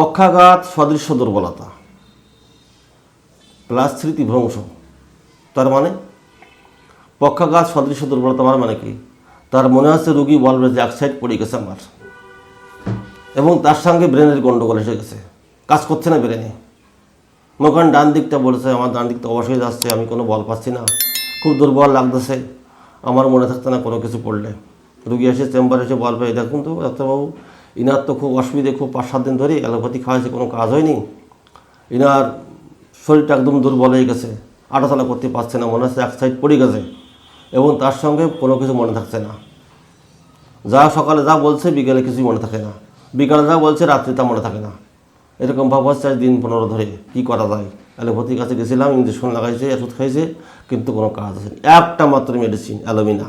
পক্ষাঘাত সদৃশ্য দুর্বলতা। প্লাস স্মৃতি ভ্রংশ তার মানে? পক্ষাঘাত সদৃশ্য দুর্বলতা আমার মানে কি? তার মনে হচ্ছে রুগী বলবে যে এক সাইড পড়ে গেছে আমার। এবং তার সঙ্গে ব্রেনের গণ্ডগোল এসে গেছে। কাজ করছে না ব্রেনে ওখানে ডান দিকটা বলেছে, আমার ডান দিকটা অবশ্যই যাচ্ছে, আমি কোনো বল পাচ্ছি না। খুব দুর্বল লাগতেছে। আমার মনে থাকছে না কোনো কিছু পড়লে। রুগী এসে চেম্বারে এসে বলবে "এই দেখুন তো, ডাক্তারবাবু ইনার তো খুব অসুবিধে, খুব পাঁচ সাত দিন ধরে অ্যালোপ্যাথি খাওয়াইছে, কোনো কাজ হয়নি। ইনার শরীরটা একদম দুর্বল হয়ে গেছে আটাতলা করতে পারছে না, মনে হচ্ছে এক সাইড পড়ে গেছে এবং তার সঙ্গে কোনো কিছু মনে থাকছে না। যা সকালে যা বলছে, বিকেলে কিছুই মনে থাকে না। বিকালে যা বলছে, রাত্রে তা মনে থাকে না। এরকম ভাব হচ্ছে আজ দিন পনেরো ধরে, কী করা যায়? অ্যালোপ্যাথির কাছে গেছিলাম ইঞ্জেকশন লাগাইছে, ওষুধ খাইছে, কিন্তু কোনো কাজ হয়নি। একটা মাত্র মেডিসিন অ্যালোমিনা।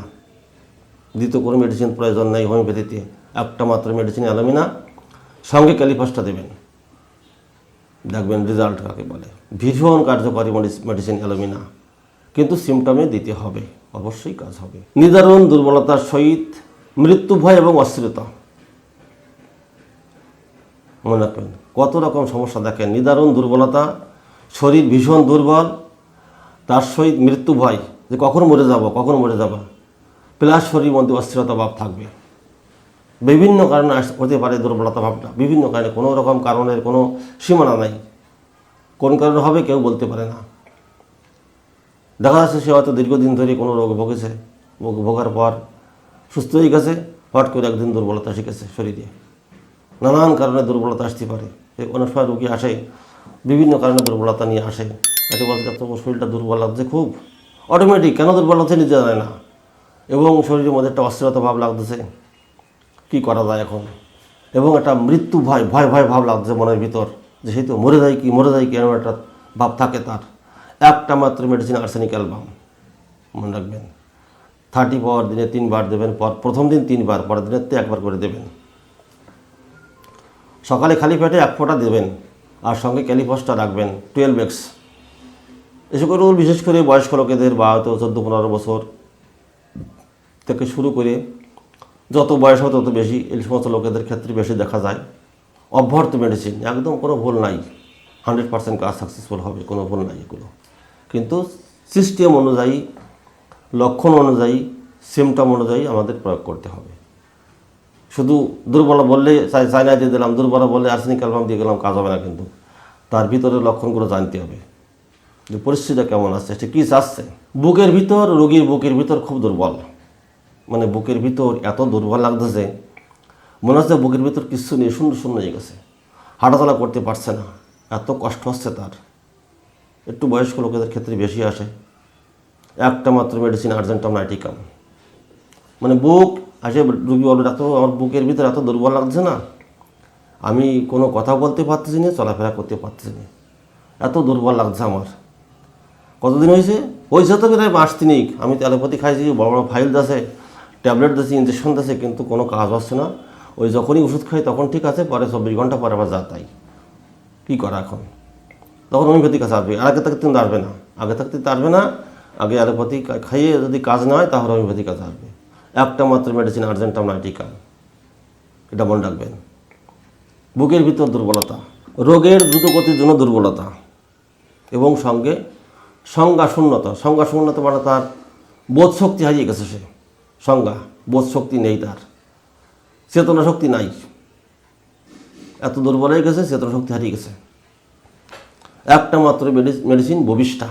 দ্বিতীয় কোনো মেডিসিন প্রয়োজন নেই হোমিওপ্যাথিতে। একটা মাত্র মেডিসিন অ্যালোমিনা, সঙ্গে ক্যালিফাসটা দেবেন। দেখবেন রেজাল্ট কাকে বলে। ভীষণ কার্যকরী মেডিসিন অ্যালোমিনা। কিন্তু সিমটমে দিতে হবে। অবশ্যই কাজ হবে। নিদারুণ দুর্বলতার সহিত মৃত্যু ভয় এবং অস্থিরতা। মনে রাখবেন, কত রকম সমস্যা দেখেন। নিদারুণ দুর্বলতা, শরীর ভীষণ দুর্বল, তার সহিত মৃত্যু ভয় যে কখন মরে যাব, কখন মরে যাব। প্লাস শরীর মধ্যে অস্থিরতা ভাব থাকবে। বিভিন্ন কারণে হতে পারে দুর্বলতা ভাবটা। বিভিন্ন কারণে কোনো রকম কারণের কোনো সীমানা নাই। কোন কারণে হবে কেউ বলতে পারে না। দেখা যাচ্ছে সে হয়তো দীর্ঘদিন ধরে কোনো রোগ ভোগেছে। ভোগ- ভোগার পর সুস্থ হয়ে গেছে হট করে একদিন দুর্বলতা শিখেছে শরীরে। নানান কারণে দুর্বলতা আসতে পারে। অনেক সময় রুগী আসে, বিভিন্ন কারণে দুর্বলতা নিয়ে আসে। এতে বলছে ডাক্তার আমার শরীরটা দুর্বল লাগছে খুব। অটোমেটিক কেন দুর্বল লাগছে নিজে জানে না। এবং শরীরের মধ্যে একটা অস্থিরতা ভাব লাগতেছে। কি করা যায় এখন? এবং একটা মৃত্যু ভয় ভয় ভয় ভাব লাগছে মনের ভিতর, যে সেই তো মরে যায় কি, মরে যায় কি, এরকম একটা ভাব থাকে তার। একটা মাত্র মেডিসিন আর্সেনিক অ্যালবাম মনে রাখবেন। থার্টি পাওয়ার দিনে তিনবার দেবেন, পর, প্রথম দিন তিনবার, পরের দিনের তে একবার করে দেবেন। সকালে খালি পেটে এক ফোঁটা দেবেন, আর সঙ্গে ক্যালিফসটা রাখবেন টুয়েলভ এক্স এসব করে বিশেষ করে বয়স্ক লোকেদের বা হয়তো চোদ্দ পনেরো বছর থেকে শুরু করে যত বয়স হয় তত বেশি এই সমস্ত লোকেদের ক্ষেত্রে বেশি দেখা যায়। অভ্যর্থ মেডিসিন একদম কোনো ভুল নাই। হান্ড্রেড পার্সেন্ট কাজ সাকসেসফুল হবে, কোনো ভুল নাই এগুলো। কিন্তু সিস্টেম অনুযায়ী, লক্ষণ অনুযায়ী সিমটম অনুযায়ী আমাদের প্রয়োগ করতে হবে। শুধু দুর্বল বললে চাই- চাইনা দিয়ে দিলাম, দুর্বল বললে আর্সেনিক অ্যালবাম দিয়ে গেলাম, কাজ হবে না কিন্তু। তার ভিতরে লক্ষণগুলো জানতে হবে যে পরিস্থিতিটা কেমন আসছে সে কী চাচ্ছে? বুকের ভিতর, রোগীর বুকের ভিতর খুব দুর্বল। মানে বুকের ভিতর এত দুর্বল লাগতেছে, মনে হচ্ছে বুকের ভিতর কিছু নেই, শূন্য শূন্য হয়ে গেছে। হাঁটাচলা করতে পারছে না, এত কষ্ট হচ্ছে তার। একটু বয়স্ক লোকেদের ক্ষেত্রে বেশি আসে। একটা মাত্র মেডিসিন আর্জেন্টাম নাইটিকাম মানে বুক আসে, রুগী বলবে ডাক্তার আমার বুকের ভিতরে এত দুর্বল লাগছে না। আমি কোনো কথা বলতে পারতেছি না, চলাফেরা করতে পারতেছি না। এত দুর্বল লাগছে আমার। কতদিন হয়েছে? হয়েছে তো প্রায় মাস তিনিক। আমি তো অ্যালোপ্যাথি খাইছি, বড় বড় ফাইল দিয়েছে ট্যাবলেট দিয়েছি ইঞ্জেকশন দিয়েছে, কিন্তু কোনো কাজ হচ্ছে না। ওই যখনই ওষুধ খাই, তখন ঠিক আছে, পরে চব্বিশ ঘণ্টা পরে আবার যা তাই। কী করা এখন? তখন হোমিওপ্যাথি কাছে আসবে। আর আগে থাকতে কিন্তু আসবে না। আগে থাকতে তো আসবে না। আগে অ্যালোপ্যাথি খাইয়ে যদি কাজ না হয়, তাহলে হোমিওপ্যাথি কাছে আসবে। একটা মাত্র মেডিসিন আর্জেন্টাম নাইটিকা এটা মনে রাখবেন। বুকের ভিতর দুর্বলতা। রোগের দ্রুতগতির জন্য দুর্বলতা। এবং সঙ্গে সংজ্ঞা শূন্যতা। সংজ্ঞা শূন্যতা মানে তার বোধ শক্তি হারিয়ে গেছে সে। সংজ্ঞা, বোধ শক্তি নেই তার। চেতনা শক্তি নাই। এত দুর্বল হয়ে গেছে, চেতনা শক্তি হারিয়ে গেছে। একটা মাত্র মেডিসিন ববিষ্ঠা।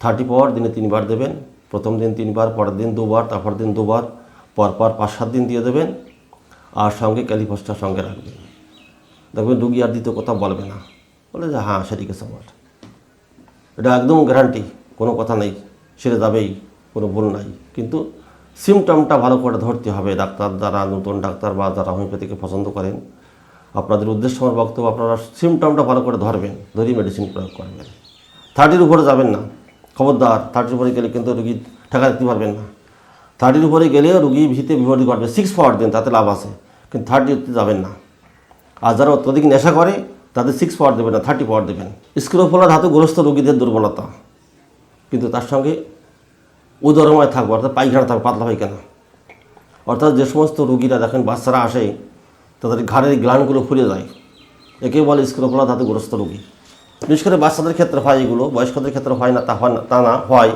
থার্টি পাওয়ার দিনে তিনবার দেবেন, প্রথম দিন তিনবার, পরের দিন দুবার, তারপর দিন দুবার, পরপর পাঁচ সাত দিন দিয়ে দেবেন, আর সঙ্গে ক্যালিফসটা সঙ্গে রাখবেন। দেখবেন রুগী আর দ্বিতীয় কথা বলবে না। বলে যে হ্যাঁ সেটি গেছে আমার এটা একদম গ্যারান্টি কোনো কথা নেই। সেরে যাবেই। কোনো ভুল নাই। কিন্তু সিমটমটা ভালো করে ধরতে হবে। ডাক্তার যারা নতুন ডাক্তার বা যারা হোমিওপ্যাথিকে পছন্দ করেন, আপনাদের উদ্দেশ্য আমার বক্তব্য, আপনারা সিমটমটা ভালো করে ধরবেন, ধরি মেডিসিন প্রয়োগ করবেন। থার্টির উপরে যাবেন না। খবরদার থার্টির উপরে গেলে কিন্তু রুগী ঠেকা দিতে পারবেন না। থার্টির উপরে গেলেও রুগী ভিতে বিপরীত ঘটবে। সিক্স পাওয়ার দিন, তাতে লাভ আছে। কিন্তু থার্টিতে যাবেন না। আর যারা অত্যধিক নেশা করে, তাদের সিক্স পাওয়ার দেবেন না থার্টি পাওয়ার দেবেন। স্ক্রোফোলা ধাতু গ্রস্ত রোগীদের দুর্বলতা। কিন্তু তার সঙ্গে উদরময় থাকবে, অর্থাৎ পায়খানা থাকবে, পাতলা পায়খানা অর্থাৎ যে সমস্ত রুগীরা দেখেন, বাচ্চারা আসে, তাদের ঘাড়ের গ্লানগুলো ফুলে যায়। একে বলে স্ক্রোপলা ধাতুগ্রস্ত রোগী। বিশেষ করে বাচ্চাদের ক্ষেত্রে হয় এগুলো, বয়স্কদের ক্ষেত্রে হয় না, তা হয় না, তা না, হয়।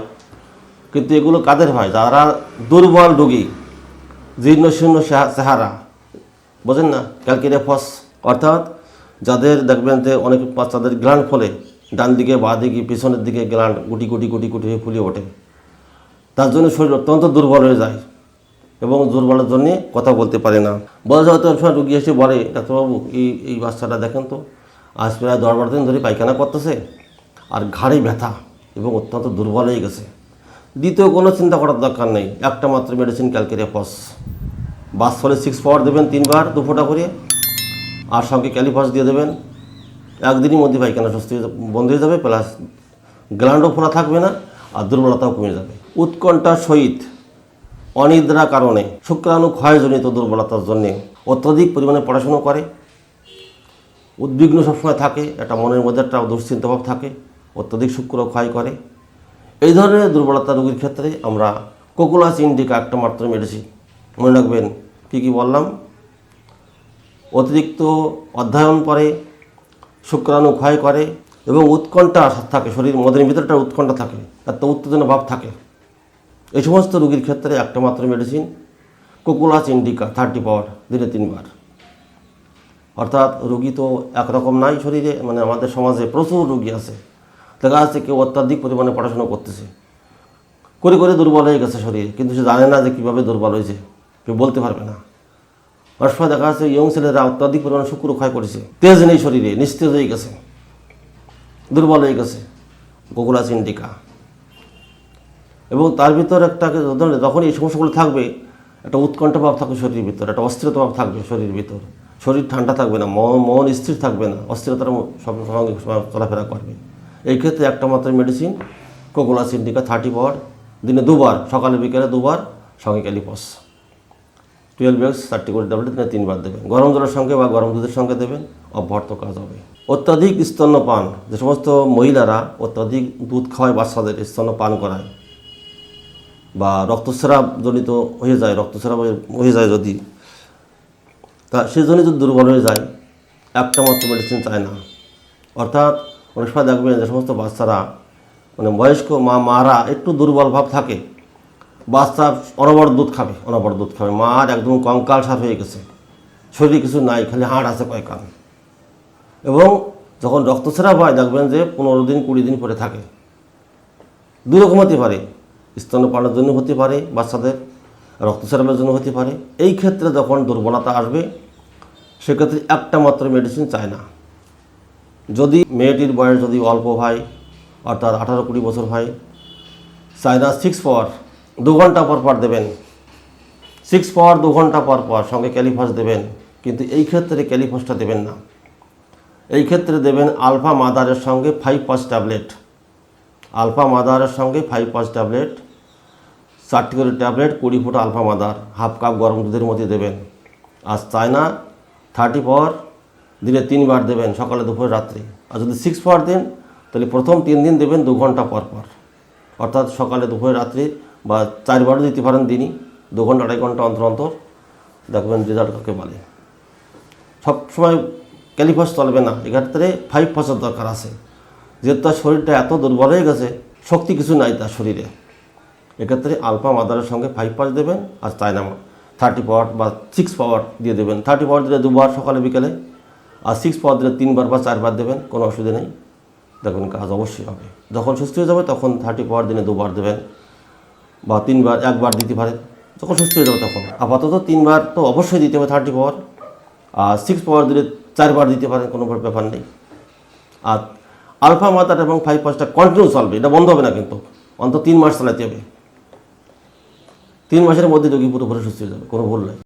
কিন্তু এগুলো কাদের হয়? যারা দুর্বল রুগী, জীর্ণ, শূন্য চেহা- চেহারা। বোঝেন না? ক্যালকিরিয়াফস অর্থাৎ যাদের দেখবেন যে অনেক বাচ্চাদের গ্ল্যান্ড ফলে, ডান দিকে বাঁ দিকে, পিছনের দিকে গ্ল্যান্ড গুটি গুটি গুটি গুটি হয়ে ফুলে ওঠে। তার জন্য শরীর অত্যন্ত দুর্বল হয়ে যায় এবং দুর্বলের জন্যে কথা বলতে পারে না। বলা যায় তো সময় রুগী এসে বলে, ডাক্তারবাবু, এই এই বাচ্চাটা দেখেন তো, আজ প্রায় দশ বারো দিন ধরে পায়খানা করতেছে আর ঘাড়ে ব্যথা এবং অত্যন্ত দুর্বল হয়ে গেছে। দ্বিতীয় কোনো চিন্তা করার দরকার নেই, একটা মাত্র মেডিসিন ক্যালকেরিয়া পস বাস ফলে সিক্স পাওয়ার দেবেন তিনবার দু ফোঁটা করে আর সঙ্গে ক্যালিফাস দিয়ে দেবেন। একদিনই মধ্যে পায়খানা সুস্থ বন্ধ হয়ে যাবে প্লাস গ্ল্যান্ডও ফোলা থাকবে না। আর দুর্বলতাও কমে যাবে। উৎকণ্ঠার সহিত অনিদ্রা কারণে শুক্রাণু ক্ষয়জনিত দুর্বলতার জন্যে অত্যধিক পরিমাণে পড়াশুনো করে। উদ্বিগ্ন সবসময় থাকে, একটা মনের মধ্যে একটা দুশ্চিন্তাভাব থাকে, অত্যধিক শুক্র ক্ষয় করে। এই ধরনের দুর্বলতা রোগীর ক্ষেত্রে আমরা কোকুলাস ইন্ডিকা একটা মাত্র মেডিসিন মনে রাখবেন, কী কী বললাম? অতিরিক্ত অধ্যয়ন করে, শুক্রাণু ক্ষয় করে এবং উৎকণ্ঠা থাকে, শরীর মদের ভিতরটা উৎকণ্ঠা থাকে একটা উত্তেজনা ভাব থাকে। এই সমস্ত রোগীর ক্ষেত্রে একটা মাত্র medicine cocculus indica thirty power, দিনে তিনবার। অর্থাৎ রুগী তো একরকম নাই শরীরে মানে আমাদের সমাজে প্রচুর রুগী আছে। দেখা যাচ্ছে কেউ অত্যাধিক পরিমাণে পড়াশোনা করতেছে। করে করে দুর্বল হয়ে গেছে শরীরে, কিন্তু সে জানে না যে কীভাবে দুর্বল হয়েছে। কেউ বলতে পারবে না। অনেক সময় দেখা যাচ্ছে ইয়ং ছেলেরা অত্যাধিক পরিমাণে শুক্র ক্ষয় করেছে। তেজ নেই শরীরে, নিস্তেজ হয়ে গেছে। দুর্বল হয়ে গেছে গোকুলাস ইন্ডিকা এবং তার ভিতর একটা যখন এই সমস্যাগুলো থাকবে, একটা উৎকণ্ঠা ভাব থাকবে শরীরের ভিতর, একটা অস্থিরতা ভাব থাকবে শরীরের ভিতর। শরীর ঠান্ডা থাকবে না, মন মন স্থির থাকবে না, অস্থিরতার সব সঙ্গে চলাফেরা করবে। এই ক্ষেত্রে একটা মাত্র medicine cocculus indica thirty power দিনে দুবার, সকালে, বিকেলে দুবার, সঙ্গে ক্যালিপস। টুয়েলভ এক্স থার্টি করে ট্যাবলেট তিনবার দেবেন। গরম জলের সঙ্গে বা গরম দুধের সঙ্গে দেবেন, অব্যাহত কাজ হবে। অত্যাধিক স্তন্যপান, যে সমস্ত মহিলারা অত্যাধিক দুধ খাওয়ায় বাচ্চাদের স্তন্যপান করায়, বা রক্তস্রাব জনিত হয়ে যায়, রক্তস্রাব হয়ে- যায় যদি, তা সেজন্য যদি দুর্বল হয়ে যায়, একটা মাত্র মেডিসিন চায় না। অর্থাৎ অনেক সময় দেখবেন যে সমস্ত বাচ্চারা মানে বয়স্ক মা, মারা একটু দুর্বল ভাব থাকে, বাচ্চা অনবর দুধ খাবে অনবর দুধ খাবে, মার একদম কঙ্কাল সার হয়ে গেছে, শরীরে কিছু নাই, খালি হাড় আছে কয়েকান এবং যখন রক্তস্রাব হয়, দেখবেন যে পনেরো দিন, কুড়ি দিন পরে থাকে। দুই রকম হতে পারে। স্তন্যপানের জন্য হতে পারে, বাচ্চাদের রক্তস্রাবের জন্য হতে পারে। এই ক্ষেত্রে যখন দুর্বলতা আসবে, সেক্ষেত্রে একটা মাত্র মেডিসিন চায় না। যদি মেয়েটির বয়স যদি অল্প হয়, অর্থাৎ আঠারো কুড়ি বছর হয় চায়না সিক্স পাওয়ার, দু ঘণ্টা পর পর দেবেন। সিক্স পাওয়ার দু ঘণ্টা পর পর সঙ্গে ক্যালিফাস দেবেন। কিন্তু এই ক্ষেত্রে ক্যালিফাসটা দেবেন না। এই ক্ষেত্রে দেবেন আলফা মাদারের সঙ্গে ফাইভ পাঁচ ট্যাবলেট। আলফা মাদারের সঙ্গে ফাইভ পাঁচ ট্যাবলেট, চারটি করে ট্যাবলেট, কুড়ি ফুট আলফা মাদার, হাফ কাপ গরম দুধের মধ্যে দেবেন। আর চায়না থার্টি পাওয়ার, দিনে তিনবার দেবেন সকালে, দুপুরে, রাত্রি। আর যদি সিক্স পাওয়ার দেন, তাহলে প্রথম তিন দিন দেবেন দু ঘণ্টা পর পর। অর্থাৎ সকালে, দুপুরে, রাত্রি বা চারবারও দিতে পারেন দিনই, দু ঘণ্টা, আড়াই ঘণ্টা অন্তর অন্তর। দেখবেন রেজাল্ট কাকে বলে। সবসময় ক্যালিফাস চলবে না। এক্ষেত্রে ফাইভ ফসের দরকার আছে। যেহেতু তার শরীরটা এত দুর্বল হয়ে গেছে, শক্তি কিছু নাই তার শরীরে। এক্ষেত্রে আলফা মাদারের সঙ্গে ফাইভ পাস দেবেন আর চায়না থার্টি পাওয়ার বা সিক্স পাওয়ার দিয়ে দেবেন। থার্টি পাওয়ার দিলে দুবার সকালে, বিকেলে, আর সিক্স পাওয়ার দিলে তিনবার বা চারবার দেবেন, কোনো অসুবিধা নেই। দেখবেন কাজ অবশ্যই হবে। যখন সুস্থ হয়ে যাবে, তখন থার্টি পাওয়ার দিনে দুবার দেবেন, বা তিনবার, একবার দিতে পারেন। যখন সুস্থ হয়ে যাবে, তখন। আপাতত তিনবার তো অবশ্যই দিতে হবে থার্টি পাওয়ার আর সিক্স পাওয়ার দিলে চারবার দিতে পারেন, কোনো ব্যাপার নেই। আর আলফা মাতাটা এবং ফাইভ পাঁচটা কন্টিনিউ চলবে, এটা বন্ধ হবে না কিন্তু। অন্তত তিন মাস চালাতে হবে। তিন মাসের মধ্যে রোগী পুরোপুরি সুস্থ হয়ে যাবে, কোনো ভুল নাই।